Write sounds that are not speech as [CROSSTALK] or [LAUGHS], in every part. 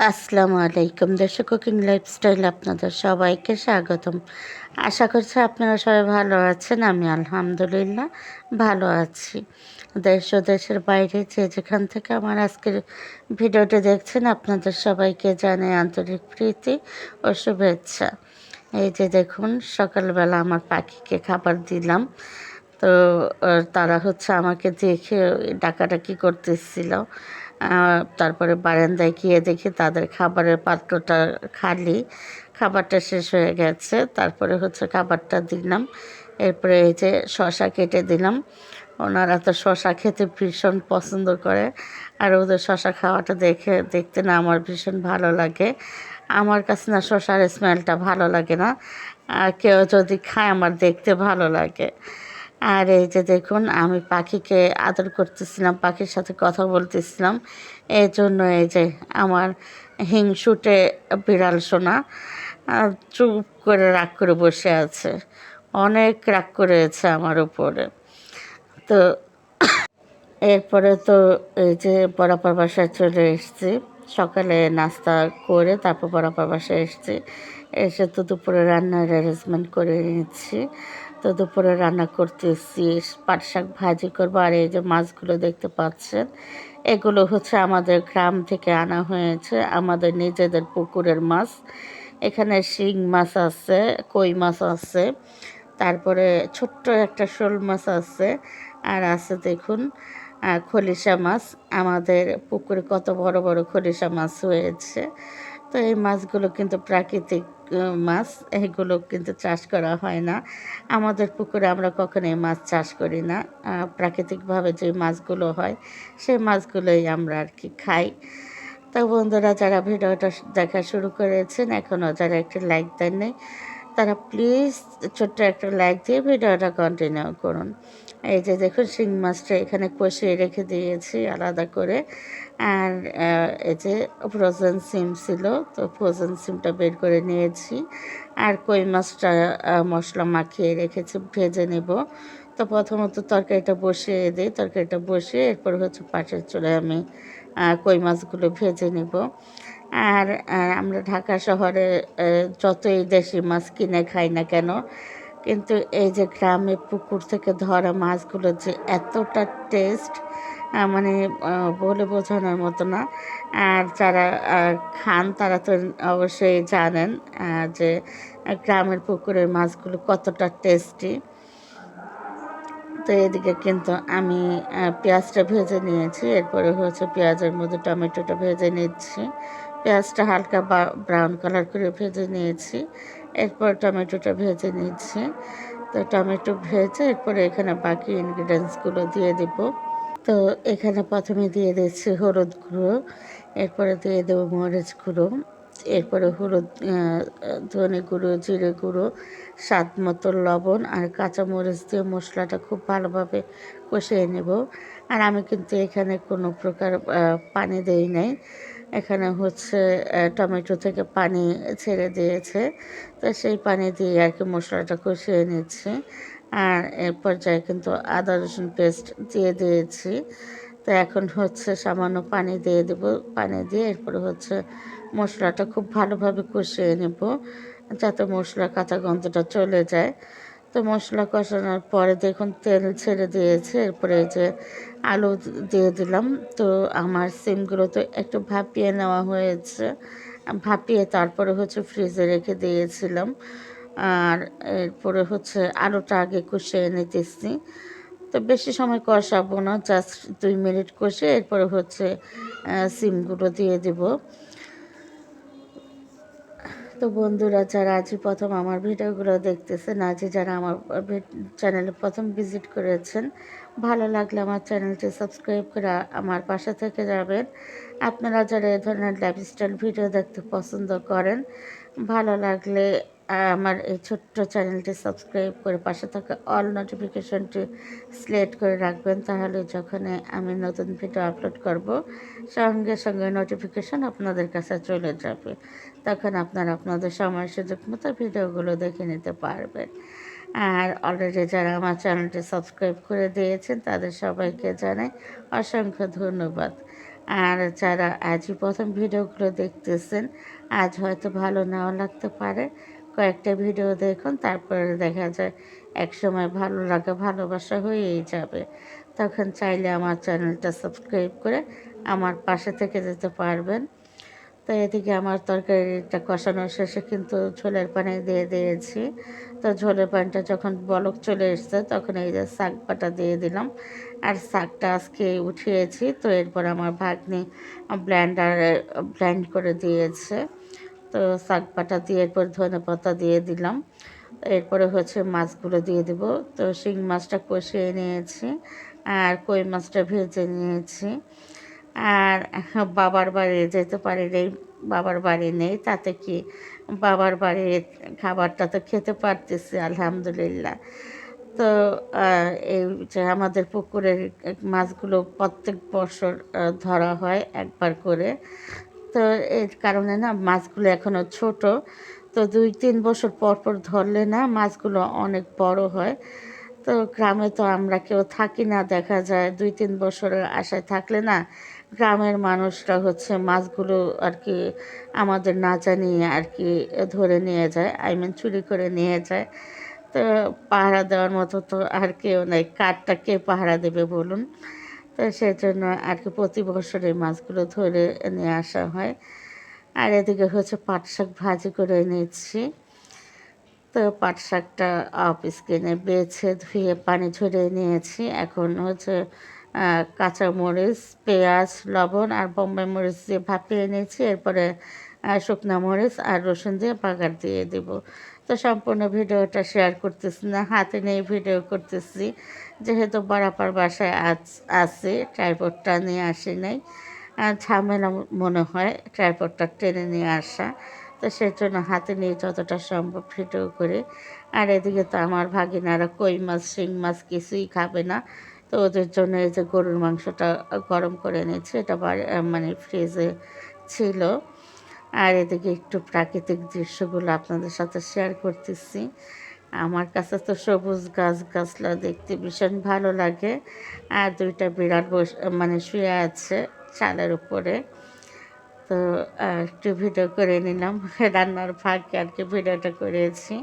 আসসালামু আলাইকুম। দেশে কুকিং লাইফস্টাইল আপনাদের সবাইকে স্বাগতম। আশা করছি আপনারা সবাই ভালো আছেন, আমি আলহামদুলিল্লাহ ভালো আছি। দেশ ও দেশের বাইরে যে যেখান থেকে আমার আজকের ভিডিওটি দেখছেন, আপনাদের সবাইকে জানাই আন্তরিক প্রীতি ও শুভেচ্ছা। এই যে দেখুন, সকালবেলা আমার পাখিকে খাবার দিলাম। তো, তারা হচ্ছে আমাকে দেখে ডাকাডাকি করতেছিল। তারপরে বারান্দায় গিয়ে দেখি তাদের খাবারের পাত্রটা খালি। খাবারটা শেষ হয়ে গেছে। তারপরে হচ্ছে খাবারটা দিলাম। এরপরে এই যে শশা কেটে দিলাম। ওনারা তো শশা খেতে ভীষণ পছন্দ করে। আর ওদের শশা খাওয়াটা দেখে, দেখতে না আমার ভীষণ ভালো লাগে। আমার কাছে না শশার স্মেলটা ভালো লাগে না। আর কেউ যদি খায়, আমার দেখতে ভালো লাগে। আর এই যে দেখুন, আমি পাখিকে আদর করতেছিলাম, পাখির সাথে কথা বলতেছিলাম। এই জন্য এই যে আমার হিংসুটে বিড়াল সোনা চুপ করে রাগ করে বসে আছে। অনেক রাগ করেছে আমার উপরে। তো এরপরে তো এই যে বরাবর বাসায় চলে এসেছি। সকালে নাস্তা করে তারপর বরাবর বাসায় এসেছি। এসে তো দুপুরে রান্নার অ্যারেঞ্জমেন্ট করে নিচ্ছি। তো দুপুরে রান্না করতেছি, পাট শাক ভাজি করব, আর এই যে মাছগুলো দেখতে পাচ্ছেন, এগুলো হচ্ছে আমাদের গ্রাম থেকে আনা হয়েছে, আমাদের নিজেদের পুকুরের মাছ। এখানে শিং মাছ আছে, কই মাছ আছে, তারপরে ছোট্ট একটা শোল মাছ আছে, আর আছে দেখুন খলিশা মাছ। আমাদের পুকুরে কত বড় বড় খলিশা মাছ হয়েছে। তো এই মাছগুলো কিন্তু প্রাকৃতিক মাছ। এগুলো কিন্তু চাষ করা হয় না। আমাদের পুকুরে আমরা কখনোই মাছ চাষ করি না। প্রাকৃতিকভাবে যে মাছগুলো হয়, সেই মাছগুলোই আমরা আর কি খাই। তো বন্ধুরা, যারা ভিডিওটা দেখা শুরু করেছেন, এখনও যারা একটি লাইক দেননি তারা প্লিজ ছোট্ট একটা লাইক দিয়ে ভিডিওটা কন্টিনিউ করুন। এই যে দেখুন, শিং মাছটা এখানে কষিয়ে রেখে দিয়েছি আলাদা করে। আর এই যে ফ্রোজেন সিম ছিল, তো ফ্রোজেন সিমটা বের করে নিয়েছি। আর কই মাছটা মশলা মাখিয়ে রেখেছি, ভেজে নেব। তো প্রথমত তরকারিটা বসিয়ে দিই। তরকারিটা বসিয়ে এরপর হচ্ছে পাশের চুলায় আমি কই মাছগুলো ভেজে নেব। আর আমরা ঢাকা শহরে যতই দেশি মাছ কিনে খাই না কেন, কিন্তু এই যে গ্রামে পুকুর থেকে ধরা মাছগুলো যে এতটা টেস্ট মানে বলে বোঝানোর মতো না। আর যারা খান তারা তো অবশ্যই জানেন যে গ্রামের পুকুরের মাছগুলো কতটা টেস্টি। তো এদিকে কিন্তু আমি পেঁয়াজটা ভেজে নিয়েছি। এরপরে হচ্ছে পেঁয়াজের মধ্যে টমেটোটা ভেজে নিচ্ছি। পেঁয়াজটা হালকা ব্রাউন কালার করে ভেজে নিয়েছি। এরপর টমেটোটা ভেজে নিচ্ছি। তো টমেটো ভেজে এরপরে এখানে বাকি ইনগ্রিডিয়েন্টসগুলো দিয়ে দিব। তো এখানে প্রথমে দিয়ে দিচ্ছি হলুদ গুঁড়ো, এরপরে দিয়ে দেবো মরিচ গুঁড়ো। এরপরে হলুদ ধনে গুঁড়ো, জিরে গুঁড়ো, স্বাদ মতো লবণ আর কাঁচামরিচ দিয়ে মশলাটা খুব ভালোভাবে কষিয়ে নেব। আর আমি কিন্তু এখানে কোনো প্রকার পানি দেই নাই। এখানে হচ্ছে টমেটো থেকে পানি ছেড়ে দিয়েছে। তো সেই পানি দিয়ে আর কি মশলাটা কষিয়ে নিচ্ছি। আর এর পর্যায়ে কিন্তু আদা রসুন পেস্ট দিয়ে দিয়েছি। তো এখন হচ্ছে সামান্য পানি দিয়ে দেব। পানি দিয়ে এরপরে হচ্ছে মশলাটা খুব ভালোভাবে কষিয়ে নেব যাতে মশলা কাঁচা গন্ধটা চলে যায়। তো মশলা কষানোর পরে দেখুন, তেল ছেড়ে দিয়েছে। এরপরে যে আলু দিয়ে দিলাম। তো আমার সিমগুলো তো একটু ভাপিয়ে নেওয়া হয়েছে। ভাপিয়ে তারপরে হচ্ছে ফ্রিজে রেখে দিয়েছিলাম। আর এরপরে হচ্ছে আলুটা আগে কষিয়ে নিতেছি। তো বেশি সময় কষাবো না, জাস্ট দুই মিনিট কষে এরপরে হচ্ছে সিমগুলো দিয়ে দিব। তো বন্ধুরা যারা আজই প্রথম আমার ভিডিওগুলো দেখতেছেন, আজই যারা আমার চ্যানেলে প্রথম ভিজিট করেছেন, ভালো লাগলে আমার চ্যানেলটি সাবস্ক্রাইব করে আমার পাশে থেকে যাবেন। আপনারা যারা এ ধরনের লাইফস্টাইল ভিডিও দেখতে পছন্দ করেন, ভালো লাগলে আমার এই ছোট্ট চ্যানেলটি সাবস্ক্রাইব করে পাশে থাকা অল নোটিফিকেশনটি সিলেক্ট করে রাখবেন, তাহলে যখন আমি নতুন ভিডিও আপলোড করব, সঙ্গে সঙ্গে নোটিফিকেশন আপনাদের কাছে চলে যাবে। তখন আপনারা আপনাদের সময় সুযোগ মতো ভিডিওগুলো দেখে নিতে পারবেন। আর অলরেডি যারা আমার চ্যানেলটি সাবস্ক্রাইব করে দিয়েছেন, তাদের সবাইকে জানাই অসংখ্য ধন্যবাদ। আর যারা আজই প্রথম ভিডিওগুলো দেখতেছেন, আজ হয়তো ভালো নাও লাগতে পারে। কয়েকটা ভিডিও দেখুন, তারপরে দেখা যায় এক সময় ভালো লাগা, ভালোবাসা হয়েই যাবে। তখন চাইলে আমার চ্যানেলটা সাবস্ক্রাইব করে আমার পাশে থেকে যেতে পারবেন। তো এদিকে আমার তরকারিটা কষানো শেষে কিন্তু ঝোলের পানি দিয়ে দিয়েছি। তো ঝোলের পানিটা যখন বলক চলে এসছে, তখন এই যে শাক বাটা দিয়ে দিলাম। আর শাকটা আজকে উঠিয়েছি, তো এরপর আমার ভাগ্নি ব্ল্যান্ডারে ব্ল্যান্ড করে দিয়েছে। তো শাক বাটা দিয়ে এরপর ধনে পাতা দিয়ে দিলাম। এরপরে হচ্ছে মাছগুলো দিয়ে দেব। তো শিং মাছটা কষিয়ে নিয়েছি আর কই মাছটা ভেজে নিয়েছি। আর [LAUGHS] বাবার বাড়ি যেতে পারি নেই বাবার বাড়ি নেই, তাতে কি বাবার বাড়ির খাবারটা তো খেতে পারতেছি, আলহামদুলিল্লাহ। তো এই যে আমাদের পুকুরের মাছগুলো প্রত্যেক বছর ধরা হয় একবার করে। তো এর কারণে না মাছগুলো এখনও ছোট, তো দুই তিন বছর পর পর ধরলে না মাছগুলো অনেক বড় হয়। তো গ্রামে তো আমরা কেউ থাকি না, দেখা যায় দুই তিন বছরের আশায় থাকলে না গ্রামের মানুষরা হচ্ছে মাছগুলো আর কি আমাদের না জানিয়ে আর কি ধরে নিয়ে যায় আই মিন চুরি করে নিয়ে যায়। তো পাহারা দেওয়ার মতো তো আর কেউ নেই কাঠটা কে পাহারা দেবে বলুন? তো সেই জন্য আর কি প্রতি বছর এই মাছগুলো ধরে নিয়ে আসা হয়। আর এদিকে হচ্ছে পাট শাক ভাজি করে নিচ্ছি তো পাট শাকটা অফিস কিনে বেছে ধুয়ে পানি ঝরিয়ে নিয়েছি। এখন হচ্ছে কাঁচা মরিচ, পেঁয়াজ, লবণ আর বোম্বাই মরিচ দিয়ে ভাপিয়ে নিয়েছি। এরপরে শুকনো মরিচ আর রসুন দিয়ে বাগার দিয়ে দেব। তো সম্পূর্ণ ভিডিওটা শেয়ার করতেছি না, হাতে নিয়ে ভিডিও করতেছি। যেহেতু বরাপার বাসায় আজ আছে, ট্রাইপডটা নিয়ে আসি নাই। ঝামেলা মনে হয় ট্রাইপডটা টেনে নিয়ে আসা। তো সেই জন্য হাতে নিয়ে যতটা সম্ভব ভিডিও করে। আর এদিকে তো আমার ভাগিনারা কই মাছ, শিং মাছ কিছুই খাবে না। তো ওদের জন্য এই যে গরুর মাংসটা গরম করে নিয়েছি এটা মানে ফ্রিজে ছিল। আর এদিকে একটু প্রাকৃতিক দৃশ্যগুলো আপনাদের সাথে শেয়ার করতেছি। আমার কাছে তো সবুজ গাছ গাছলা দেখতে ভীষণ ভালো লাগে। আর দুইটা বিড়াল বস মানে শুয়ে আছে চালের উপরে। তো একটু ভিডিও করে নিলাম। [LAUGHS] রান্নার ফাঁকে আর কি ভিডিওটা করেছি।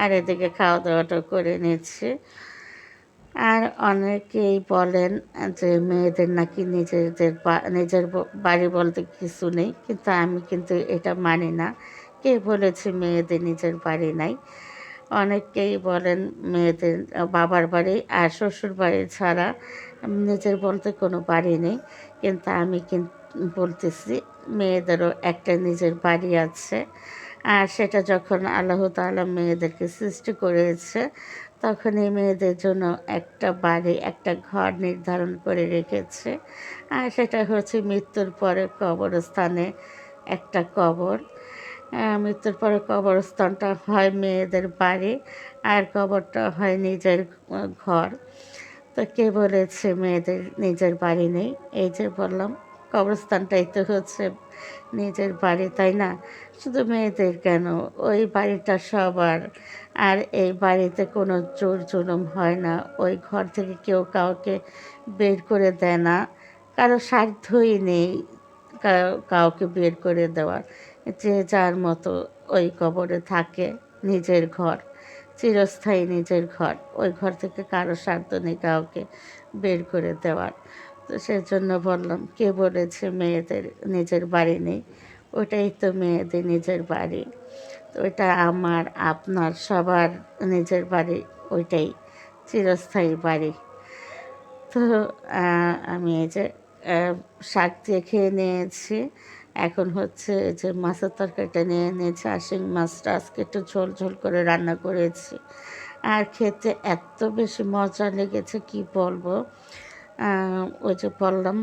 আর এদিকে খাওয়া দাওয়াটা করে নিচ্ছি আর অনেকেই বলেন যে মেয়েদের নাকি নিজেদের নিজের বাড়ি বলতে কিছু নেই। কিন্তু আমি কিন্তু এটা মানি না। কে বলেছে মেয়েদের নিজের বাড়ি নাই? অনেকেই বলেন মেয়েদের বাবার বাড়ি আর শ্বশুর বাড়ি ছাড়া নিজের বলতে কোনো বাড়ি নেই। কিন্তু আমি কিন্তু বলতেছি, মেয়েদেরও একটা নিজের বাড়ি আছে। আর সেটা যখন আল্লাহ তালা মেয়েদেরকে সৃষ্টি করেছে, তখন এই মেয়েদের জন্য একটা বাড়ি, একটা ঘর নির্ধারণ করে রেখেছে। আর সেটা হচ্ছে মৃত্যুর পরে কবরস্থানে একটা কবর। মৃত্যুর পরে কবরস্থানটা হয় মেয়েদের বাড়ি আর কবরটা হয় নিজের ঘর। তো কে বলেছে মেয়েদের নিজের বাড়ি নেই? এই যে বললাম কবরস্থানটাই তো হচ্ছে নিজের বাড়ি, তাই না? শুধু মেয়েদের কেন? ওই বাড়িটা সবার। আর এই বাড়িতে কোনো জোর জুলুম হয় না। ওই ঘর থেকে কেউ কাউকে বের করে দেয় না। কারও সাধ্যই নেই কাউকে বের করে দেওয়ার। যে যার মতো ওই কবরে থাকে নিজের ঘর, চিরস্থায়ী নিজের ঘর। ওই ঘর থেকে কারও স্বার্থ নেই কাউকে বের করে দেওয়ার। তো সেজন্য বললাম, কে বলেছে মেয়েদের নিজের বাড়ি নেই? ওটাই তো মেয়েদের নিজের বাড়ি। তো ওইটা আমার, আপনার, সবার নিজের বাড়ি, ওইটাই চিরস্থায়ী বাড়ি। তো আমি এই যে শাক দিয়ে খেয়ে নিয়েছি। এখন হচ্ছে যে মাছের তরকারিটা নিয়ে নিয়েছি আশিং মাছটা আজকে একটু ঝোল ঝোল করে রান্না করেছি। আর খেতে এত বেশি মজা লেগেছে, কি বলব? ওই যে বললাম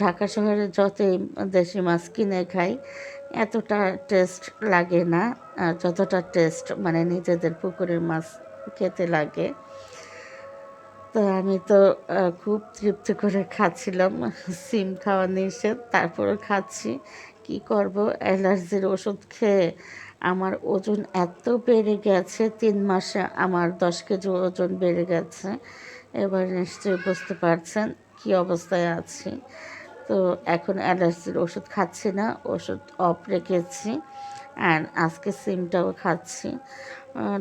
ঢাকা শহরে যতই দেশি মাছ কিনে খাই, এতটা টেস্ট লাগে না যতটা টেস্ট মানে নিজেদের পুকুরের মাছ খেতে লাগে। তো আমি তো খুব তৃপ্তি করে খাচ্ছিলাম, সিম খাওয়া নিষেধ তারপরে খাচ্ছি। কি করব? অ্যালার্জির ওষুধ খেয়ে আমার ওজন এত বেড়ে গেছে, তিন মাসে আমার দশ কেজি ওজন বেড়ে গেছে। এবার নিশ্চয়ই বুঝতে পারছেন কি অবস্থায় আছি। তো এখন অ্যালার্জির ওষুধ খাচ্ছি না, ওষুধ অফ রেখেছি আর আজকে সিমটাও খাচ্ছি।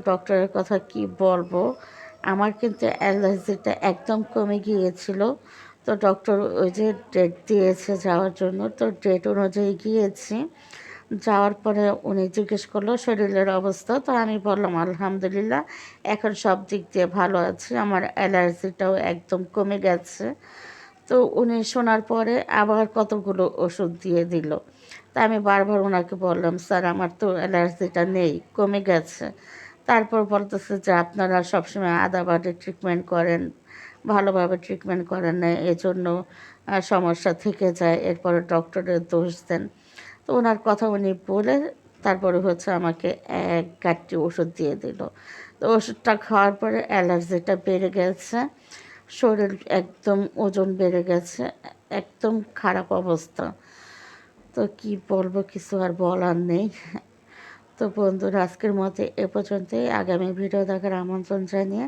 ডক্টরের কথা কি বলব? আমার কিন্তু অ্যালার্জিটা একদম কমে গিয়েছিল। তো ডক্টর ওই যে ডেট দিয়েছে যাওয়ার জন্য, তো ডেট অনুযায়ী গিয়েছি। যাওয়ার পরে উনি জিজ্ঞেস করল, শরীরের অবস্থা? তো আমি বললাম, আলহামদুলিল্লাহ, এখন সব দিক দিয়ে ভালো আছি। আমার অ্যালার্জিটাও একদম কমে গেছে। তো উনি শোনার পরে আবার কতগুলো ওষুধ দিয়ে দিল। তা আমি বারবার ওনাকে বললাম, স্যার, আমার তো অ্যালার্জিটা নেই, কমে গেছে। তারপর বলতেছে যে, আপনারা সবসময় আদা বাটে ট্রিটমেন্ট করেন, ভালোভাবে ট্রিটমেন্ট করেন না, এজন্য সমস্যা থেকে যায়, এরপরে ডক্টরের দোষ দেন। তো ওনার কথা উনি বলে তারপরে হচ্ছে আমাকে এক গাঁটটি ওষুধ দিয়ে দিল। তো ওষুধটা খাওয়ার পরে অ্যালার্জিটা বেড়ে গেছে, শরীর একদম ওজন বেড়ে গেছে, একদম খারাপ অবস্থা। তো কি বলব, কিছু আর বলার নেই। তো বন্ধুরা, আজকের মতো এ পর্যন্তই। আগামী ভিডিও দেখার আমন্ত্রণ জানিয়ে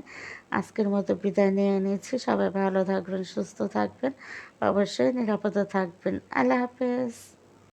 আজকের মতো বিদায় নিয়ে নিচ্ছি সবাই ভালো থাকবেন, সুস্থ থাকবেন, অবশ্যই নিরাপদে থাকবেন। আল্লাহ হাফেজ।